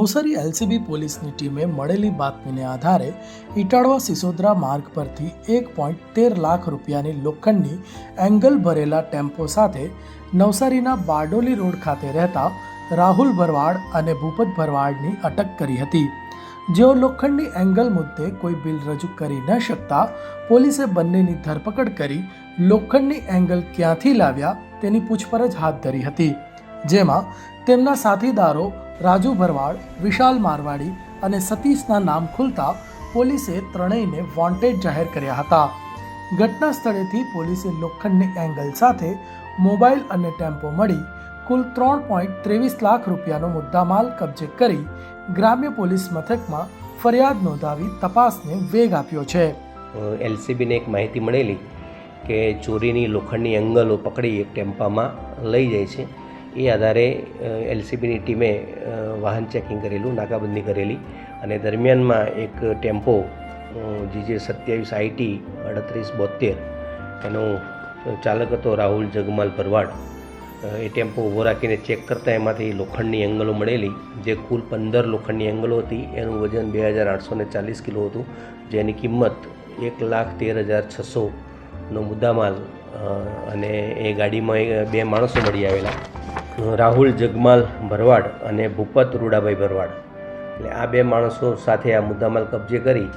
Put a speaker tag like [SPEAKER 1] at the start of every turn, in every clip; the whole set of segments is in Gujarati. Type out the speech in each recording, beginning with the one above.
[SPEAKER 1] નવસારી એલસીબી પોલીસની ટીમે મળેલી બાતમીને આધારે ઇટાળવા સિસોદરા માર્ગ પરથી એક પોઈન્ટ તેર લાખ રૂપિયાની લોખંડની એંગલ ભરેલા ટેમ્પો સાથે નવસારીના બારડોલી રોડ ખાતે રહેતા રાહુલ ભરવાડ અને ભૂપત ભરવાડની અટક કરી હતી. જેઓ લોખંડની એંગલ મુદ્દે કોઈ બિલ રજૂ કરી ન શકતા, પોલીસે બંનેની ધરપકડ કરી લોખંડની એંગલ ક્યાંથી લાવ્યા તેની પૂછપરછ હાથ ધરી હતી. જેમાં તેમના સાથીદારો રાજુ ભરવાડ, વિશાલ મારવાડી અને સતીશના નામ ખુલતા પોલીસે ત્રણેયને વોન્ટેડ જાહેર કર્યા હતા. ઘટના સ્થળેથી પોલીસે લોખંડની એંગલ સાથે મોબાઈલ અને ટેમ્પો મળી કુલ ત્રણ પોઈન્ટ ત્રેવીસ લાખ રૂપિયાનો મુદ્દામાલ કબજે કરી ગ્રામ્ય પોલીસ મથકમાં ફરિયાદ નોંધાવી તપાસને વેગ આપ્યો છે.
[SPEAKER 2] એલસીબીને એક માહિતી મળેલી કે ચોરીની લોખંડની એંગલો પકડી એક ટેમ્પામાં લઈ જાય છે. એ આધારે એલસીબીની ટીમે વાહન ચેકિંગ કરેલું, નાકાબંધી કરેલી અને દરમિયાનમાં એક ટેમ્પો જે સત્યાવીસ આઈટી અડત્રીસ બોતેર એનો ચાલક હતો રાહુલ જગમાલ ભરવાડ એ ટેમ્પો ઊભો રાખીને ચેક કરતાં એમાંથી લોખંડની એંગલો મળેલી, જે કુલ પંદર લોખંડની એંગલો હતી, એનું વજન બે હજાર આઠસો ને ચાલીસ કિલો હતું, જેની કિંમત એક લાખ તેર હજાર છસોનો મુદ્દામાલ અને એ ગાડીમાં બે માણસો મળી આવેલા. રાહુલ જગમાલ ભરવાડ અને ભૂપત રૂડાભાઈ ભરવાડ. એટલે આ બે માણસો સાથે આ મુદ્દામાલ કબજે કરી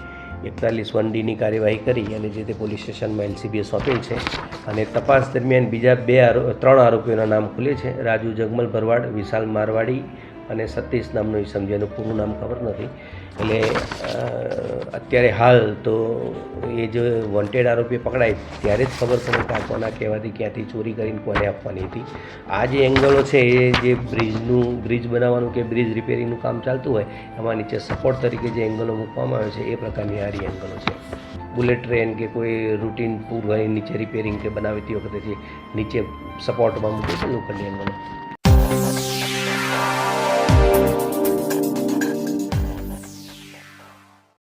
[SPEAKER 2] એકતાલીસ વન ડીની કાર્યવાહી કરી અને જે તે પોલીસ સ્ટેશનમાં એલસીબીએ સોંપેલ છે અને તપાસ દરમિયાન બીજા બે ત્રણ આરોપીઓના નામ ખુલે છે. રાજુ જગમલ ભરવાડ, વિશાલ મારવાડી અને સતીશ નામનો જેનું પૂરું નામ ખબર નથી. એટલે અત્યારે હાલ તો એ જે વોન્ટેડ આરોપી પકડાય ત્યારે જ ખબર પડે કે આ કોના કહેવાથી ક્યાંથી ચોરી કરીને કોને આપવાની હતી. આ જે એંગલો છે, એ જે બ્રિજનું બ્રિજ બનાવવાનું કે બ્રિજ રિપેરિંગનું કામ ચાલતું હોય, એમાં નીચે સપોર્ટ તરીકે જે એંગલો મૂકવામાં આવે છે, એ પ્રકારની હારી એંગલો છે. બુલેટ ટ્રેન કે કોઈ રૂટીન પૂર હોય નીચે રિપેરિંગ કે બનાવતી વખતે જે નીચે સપોર્ટમાં મૂકે છે લોખંડની એંગલો